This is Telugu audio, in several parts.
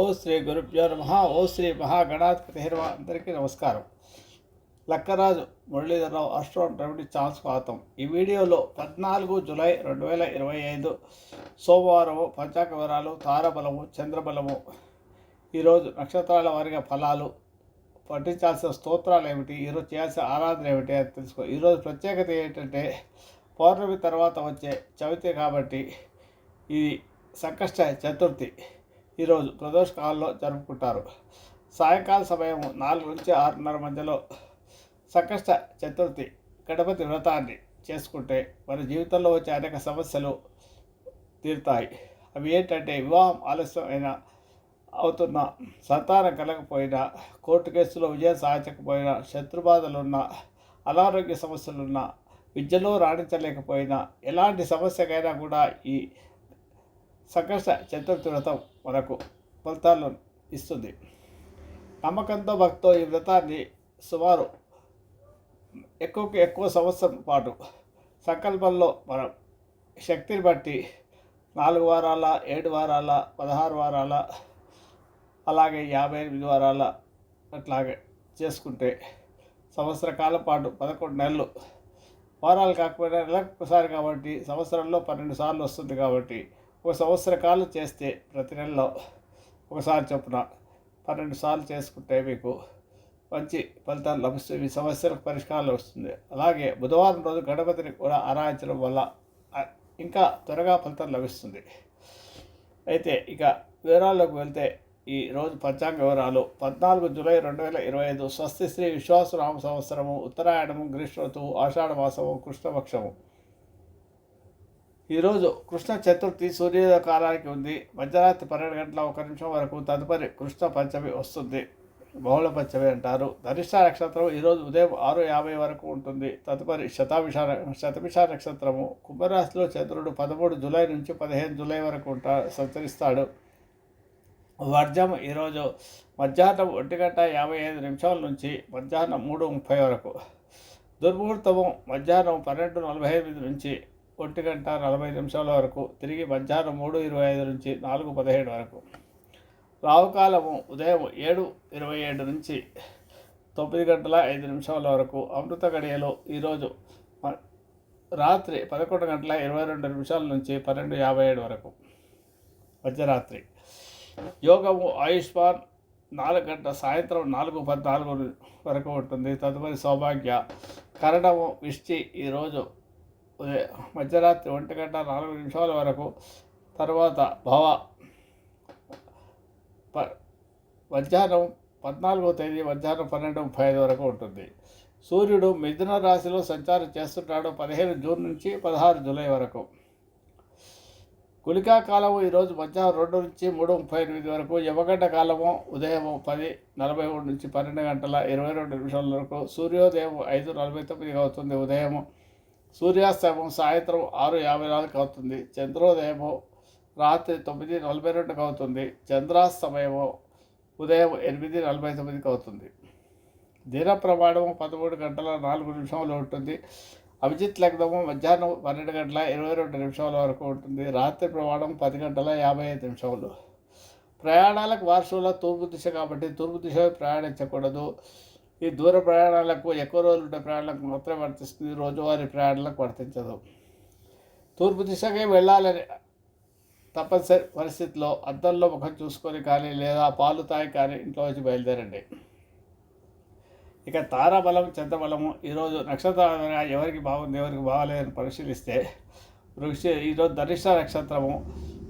ఓ శ్రీ గురుభ్యో నమ ఓ శ్రీ మహాగణాధిపతి అందరికీ నమస్కారం. లక్కరాజు మురళీధరరావు అస్ట్రోన్ రెమెడీ ఛాన్స్ స్వాగతం. ఈ వీడియోలో పద్నాలుగు జూలై రెండు వేల ఇరవై ఐదు సోమవారము పంచాక వివరాలు తారబలము చంద్రబలము ఈరోజు నక్షత్రాల వారిగా ఫలాలు పఠించాల్సిన స్తోత్రాలు ఏమిటి ఈరోజు చేయాల్సిన ఆరాధన ఏమిటి అని తెలుసుకో ఈరోజు ప్రత్యేకత ఏంటంటే పౌర్ణమి తర్వాత వచ్చే చవితి కాబట్టి ఇది సంకష్ట చతుర్థి. ఈరోజు ప్రదోష్ కాలంలో జరుపుకుంటారు. సాయంకాల సమయం నాలుగు నుంచి ఆరున్నర మధ్యలో సంకష్ట చతుర్థి గణపతి వ్రతాన్ని చేసుకుంటే మన జీవితంలో వచ్చే అనేక సమస్యలు తీరుతాయి. అవి ఏంటంటే వివాహం ఆలస్యమైన అవుతున్న సంతానం కలగకపోయినా కోర్టు కేసులో విజయం సాధించకపోయినా శత్రుబాధలున్న అనారోగ్య సమస్యలున్నా విద్యలో రాణించలేకపోయినా ఎలాంటి సమస్యకైనా కూడా ఈ సంకష్ట చతుర్థి వ్రతం మనకు ఫలితాలను ఇస్తుంది. నమ్మకంతో భక్తితో ఈ వ్రతాన్ని సుమారు ఎక్కువకి ఎక్కువ సంవత్సరం పాటు సంకల్పంలో మనం శక్తిని బట్టి నాలుగు వారాల ఏడు వారాల పదహారు వారాల అలాగే యాభై ఎనిమిది వారాల అట్లాగే చేసుకుంటే సంవత్సర కాలం పాటు పదకొండు నెలలు. వారాలు కాకపోయినా నెలకు ఒకసారి కాబట్టి సంవత్సరంలో పన్నెండు సార్లు వస్తుంది కాబట్టి ఒక సంవత్సర కాలం చేస్తే ప్రతి నెలలో ఒకసారి చొప్పున పన్నెండు సార్లు చేసుకుంటే మీకు మంచి ఫలితాలు లభిస్తుంది మీ సమస్యలకు పరిష్కారం వస్తుంది. అలాగే బుధవారం రోజు గణపతిని కూడా ఆరాధించడం వల్ల ఇంకా త్వరగా ఫలితం లభిస్తుంది. అయితే ఇక వివరాల్లోకి వెళ్తే ఈ రోజు పంచాంగ వివరాలు. పద్నాలుగు జూలై రెండు వేల ఇరవై ఐదు స్వస్తి శ్రీ విశ్వాసరామ సంవత్సరము ఉత్తరాయణము గ్రీష్మ ఋతువు ఆషాఢ మాసము కృష్ణపక్షము. ఈరోజు కృష్ణ చతుర్థి సూర్యోదయ కాలానికి ఉంది. మధ్యరాత్రి పన్నెండు గంటల ఒక నిమిషం వరకు తదుపరి కృష్ణ పంచమి వస్తుంది. బహుళ పంచమి అంటారు. ధనిష్ట నక్షత్రం ఈరోజు ఉదయం ఆరు యాభై వరకు ఉంటుంది. తదుపరి శతాభిష శతభిష నక్షత్రము కుంభరాశిలో చంద్రుడు పదమూడు జూలై నుంచి పదిహేను జూలై వరకు ఉంటా సంచరిస్తాడు. వర్జం ఈరోజు మధ్యాహ్నం ఒంటి గంట యాభై ఐదు నిమిషాల నుంచి మధ్యాహ్నం మూడు ముప్పై వరకు. దుర్ముహూర్తము మధ్యాహ్నం పన్నెండు నలభై ఎనిమిది నుంచి ఒంటి గంట నలభై నిమిషాల వరకు తిరిగి మధ్యాహ్నం మూడు ఇరవై ఐదు నుంచి నాలుగు పదిహేడు వరకు. రావుకాలము ఉదయం ఏడు ఇరవై ఏడు నుంచి తొమ్మిది గంటల ఐదు నిమిషాల వరకు. అమృత గడియలో ఈరోజు రాత్రి పదకొండు గంటల ఇరవై రెండు నిమిషాల నుంచి పన్నెండు యాభై ఏడు వరకు. మధ్యరాత్రి. యోగము ఆయుష్మాన్ నాలుగు గంటల సాయంత్రం నాలుగు పద్నాలుగు వరకు ఉంటుంది. తదుపరి సౌభాగ్య. కరణము విష్టి ఈరోజు మధ్యరాత్రి ఒంటి గంట నాలుగు నిమిషాల వరకు తర్వాత భవ ప మధ్యాహ్నం పద్నాలుగో తేదీ మధ్యాహ్నం పన్నెండు ముప్పై ఐదు వరకు ఉంటుంది. సూర్యుడు మిథున రాశిలో సంచారం చేస్తుంటాడు పదిహేను జూన్ నుంచి పదహారు జూలై వరకు. గుళికా కాలము ఈరోజు మధ్యాహ్నం రెండు నుంచి మూడు ముప్పై ఎనిమిది వరకు యమగంట కాలము ఉదయం పది నలభై మూడు నుంచి పన్నెండు గంటల ఇరవై రెండు నిమిషాల వరకు సూర్యోదయం ఐదు నలభై తొమ్మిది అవుతుంది ఉదయం సూర్యాస్తమయం సాయంత్రం ఆరు యాభై నాలుగు అవుతుంది. చంద్రోదయము రాత్రి తొమ్మిది నలభై రెండుకి అవుతుంది. చంద్రాస్తమయము ఉదయం ఎనిమిది నలభై తొమ్మిదికి అవుతుంది. దిన ప్రమాణము పదమూడు గంటల నాలుగు నిమిషంలో ఉంటుంది. అభిజిత్ లగ్నము మధ్యాహ్నం పన్నెండు గంటల ఇరవై రెండు నిమిషాల వరకు ఉంటుంది. రాత్రి ప్రమాణం పది గంటల యాభై ఐదు నిమిషాలు ప్రయాణాలకు వార్షుల తూర్పు దిశ కాబట్టి తూర్పు దిశ ప్రయాణించకూడదు. ఈ దూర ప్రయాణాలకు ఎక్కువ రోజులు ఉండే ప్రయాణాలకు మాత్రమే వర్తిస్తుంది. రోజువారీ ప్రయాణాలకు వర్తించదు. తూర్పు దిశకే వెళ్ళాలని తప్పనిసరి పరిస్థితిలో అద్దంలో ముఖం చూసుకొని కానీ లేదా పాలు తాగి కానీ ఇంట్లో వచ్చి బయలుదేరండి. ఇక తారాబలం చంద్రబలము ఈరోజు నక్షత్రాలుగా ఎవరికి బాగుంది ఎవరికి బాగలేదని పరిశీలిస్తే వృక్ష ఈరోజు ధనిష్ట నక్షత్రము.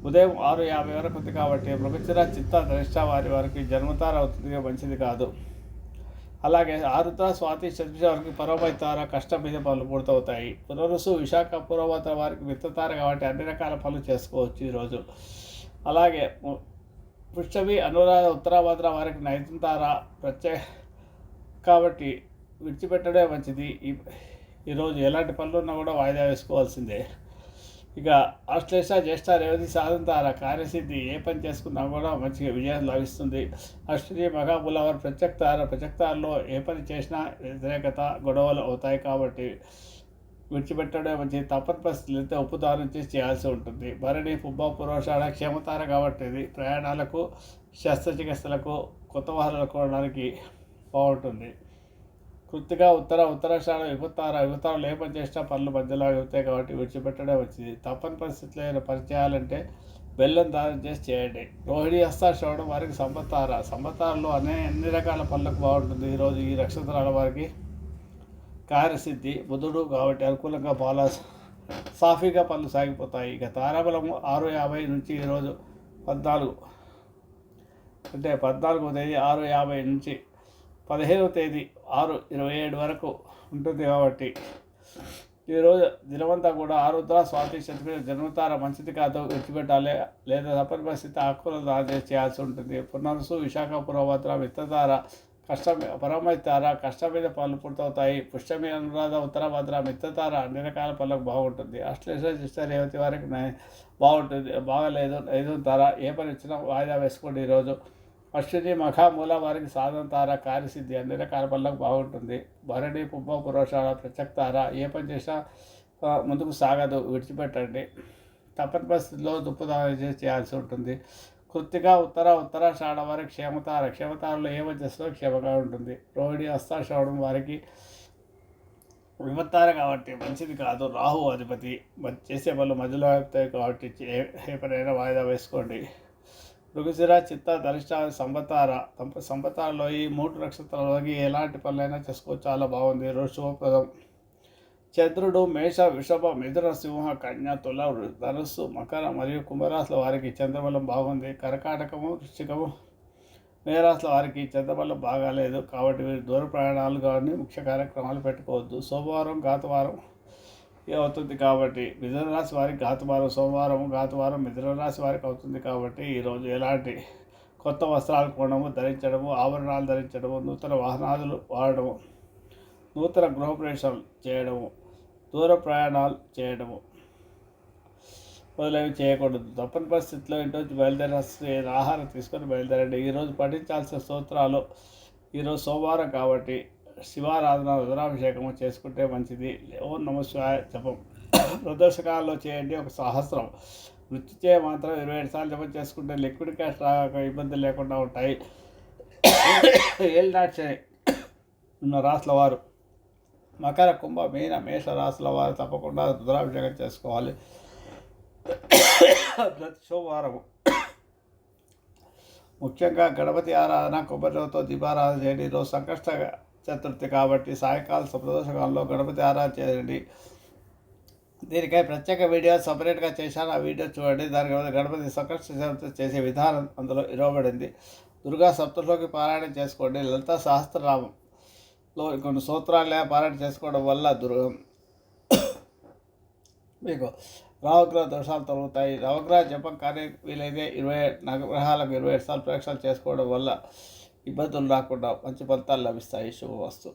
ఉదయం ఆరు యాభై వరకు ఉంది కాబట్టి మృగచిర చిత్త ధనిష్ట వారి వారికి జన్మతార అవుతుంది. మంచిది కాదు. అలాగే ఆరుత స్వాతి చతుర్దశి వారికి పరోమై తార కష్టం మీద పనులు పూర్తవుతాయి. పునరుసు విశాఖ పూర్వత వారికి మిత్రతార కాబట్టి అన్ని రకాల పనులు చేసుకోవచ్చు ఈరోజు. అలాగే ము- అనురాధ ఉత్తరాభద్ర వారికి నైతంతార ప్రత్యేక కాబట్టి విడిచిపెట్టడమే మంచిది. ఈ ఈరోజు ఎలాంటి పనులు ఉన్నా కూడా వాయిదా వేసుకోవాల్సిందే. ఇక ఆశ్లేష జ్యేష్ఠ రేవతి సాధంతార కార్యసిద్ధి ఏ పని చేసుకున్నా కూడా మంచిగా విజయం లభిస్తుంది. అశ్విని మహాబులవర్ ప్రత్యక్తార ప్రత్యక్తారలో ఏ పని చేసినా వ్యతిరేకత గొడవలు అవుతాయి కాబట్టి విడిచిపెట్టడం మంచి తప్పని పరిస్థితులు అయితే చేసి చేయాల్సి ఉంటుంది. భరణి పుబ్బ పురోషాడ క్షేమతార కాబట్టి ఇది ప్రయాణాలకు శస్త్రచికిత్సలకు కొత్త వాహనాలు కొనడానికి బాగుంటుంది. కృతిగా ఉత్తర ఉత్తరాషాఢ ఎగుతారు? ఎగుతారు? ఏ పని చేసినా పనులు మధ్యలో ఎగుతాయి కాబట్టి విడిచిపెట్టడం వచ్చింది తప్పని పరిస్థితిలో ఏదైనా పని చేయాలంటే బెల్లం దానం చేసి చేయండి. రోహిణి హస్తాశ్రవణం వారికి సంబత్తార సంబతారలో అనే అన్ని రకాల పనులకు బాగుంటుంది. ఈరోజు ఈ నక్షత్రాల వారికి కార్యసిద్ధి బుధుడు కాబట్టి అనుకూలంగా బాగా సాఫీగా పనులు సాగిపోతాయి. ఇక తారాబలము ఆరు యాభై నుంచి ఈరోజు పద్నాలుగు. అంటే పద్నాలుగో తేదీ ఆరు యాభై నుంచి పదిహేనవ తేదీ ఆరు ఇరవై ఏడు వరకు ఉంటుంది కాబట్టి ఈరోజు దినమంతా కూడా ఆరుద్ర స్వాతి శతమి జన్మతార మంచిది కాదు విడిచిపెట్టాలి. లేదా తప్పని పరిస్థితి ఆకుకూర దాని చేయాల్సి ఉంటుంది. పునరుసు విశాఖ పురభద్ర మిత్రధార కష్టం పరమైతార కష్టం మీద పనులు పూర్తవుతాయి. పుష్యమి అనురాధ ఉత్తరభద్ర మిత్రతార అన్ని రకాల పనులకు బాగుంటుంది. అశ్లేష చేస్తే రేవతి వారికి బాగుంటుంది. బాగలేదు ఐదు తార ఏ పని ఇచ్చినా వాయిదా వేసుకోండి ఈరోజు అశ్విని మఖ మూల వారికి సాధన తార కార్యసిద్ధి అన్ని రకాల పనులకు బాగుంటుంది. భరణి పుబ్బ పురోషాల ప్రత్యక్తార ఏ పని చేసినా ముందుకు సాగదు. విడిచిపెట్టండి. తప్పని పరిస్థితుల్లో దుప్పుదానం చేసి చేయాల్సి ఉంటుంది. కృత్తిగా ఉత్తర ఉత్తరాషాఢ వారికి క్షేమతార క్షేమతారలో ఏ వచ్చేస్తో క్షేమంగా ఉంటుంది. రోహిణి హస్తాశ్రవణం వారికి విమత్తార కాబట్టి మంచిది కాదు. రాహు అధిపతి. మరి చేసే పనులు మధ్యలో అవుతాయి కాబట్టి ఏ- ఏ పనైనా వాయిదా వేసుకోండి. మృగశిర చిత్త దరిష్ట సంబతార సంప- సంబతారలో ఈ మూడు నక్షత్రాలకి ఎలాంటి పనులైనా చేసుకోవచ్చు చాలా బాగుంది. రోజు శుభప్రదం. చంద్రుడు మేష వృషభ మిథున సింహ కన్య తుల ధనస్సు మకర మరియు కుంభరాశుల వారికి చంద్రబలం బాగుంది. కర్కాటకము వృశ్చికము మేరాశుల వారికి చంద్రబలం బాగాలేదు. కాబట్టి వీరు దూర ప్రయాణాలు కానీ ముఖ్య కార్యక్రమాలు పెట్టుకోవద్దు. సోమవారం గాతవారం అవుతుంది కాబట్టి? మిథున రాశి వారికి ఘాతవారం సోమవారం ఘాతవారం మిథున రాశి వారికి అవుతుంది కాబట్టి ఈరోజు ఎలాంటి కొత్త వస్త్రాలు కొనడము ధరించడము ఆభరణాలు ధరించడము నూతన వాహనాలు వాడడము నూతన గృహప్రవేశం చేయడము దూర ప్రయాణాలు చేయడము మొదలైనవి చేయకూడదు. తప్పని పరిస్థితిలో ఇంటి నుంచి ఆహారం తీసుకొని బయలుదేరండి. ఈరోజు పఠించాల్సిన స్తోత్రాలు ఈరోజు సోమవారం కాబట్టి శివారాధన రుద్రాభిషేకము చేసుకుంటే మంచిది. ఓం నమ జపం. ప్రదర్శకాల్లో చేయండి ఒక సహస్రం. వృత్తి చేయ మాత్రం ఇరవై ఏడు సార్లు జపం చేసుకుంటే లిక్విడ్ క్యాష్ రాక ఇబ్బంది లేకుండా ఉంటాయి. ఏళ్ళనాటి శని ఉన్న రాసుల వారు. మకర కుంభ మీన మేష రాసుల వారు తప్పకుండా రుద్రాభిషేకం చేసుకోవాలి. ప్రతి సోమవారం ముఖ్యంగా గణపతి ఆరాధన కొబ్బరితో దీపారాధన చేయండి. ఈరోజు సంకష్ట చతుర్థి కాబట్టి సాయంకాలం ప్రదోషకాలంలో గణపతి ఆరాధన చేయండి. దీనికై ప్రత్యేక వీడియో సపరేట్గా చేశాను. ఆ వీడియో చూడండి. దానికి బదులు గణపతి సంకష్ట చతుర్థి చేసే విధానం అందులో ఇవ్వబడింది. దుర్గా సప్తలోకి పారాయణం చేసుకోండి. లలిత సహస్రనామంలో కొన్ని సూత్రాలు పారాయణ చేసుకోవడం వల్ల దుర్గ మీకు రావగ్రహ దోషాలు తొలగుతాయి. నవగ్రహ జపం కానీ వీలైతే ఇరవై నవగ్రహాలకు ఇరవై ఏడు సార్లు ప్రేక్షలు చేసుకోవడం వల్ల ఇబ్బందులు రాకుండా మంచి ఫలితాలు లభిస్తాయి శుభవస్తు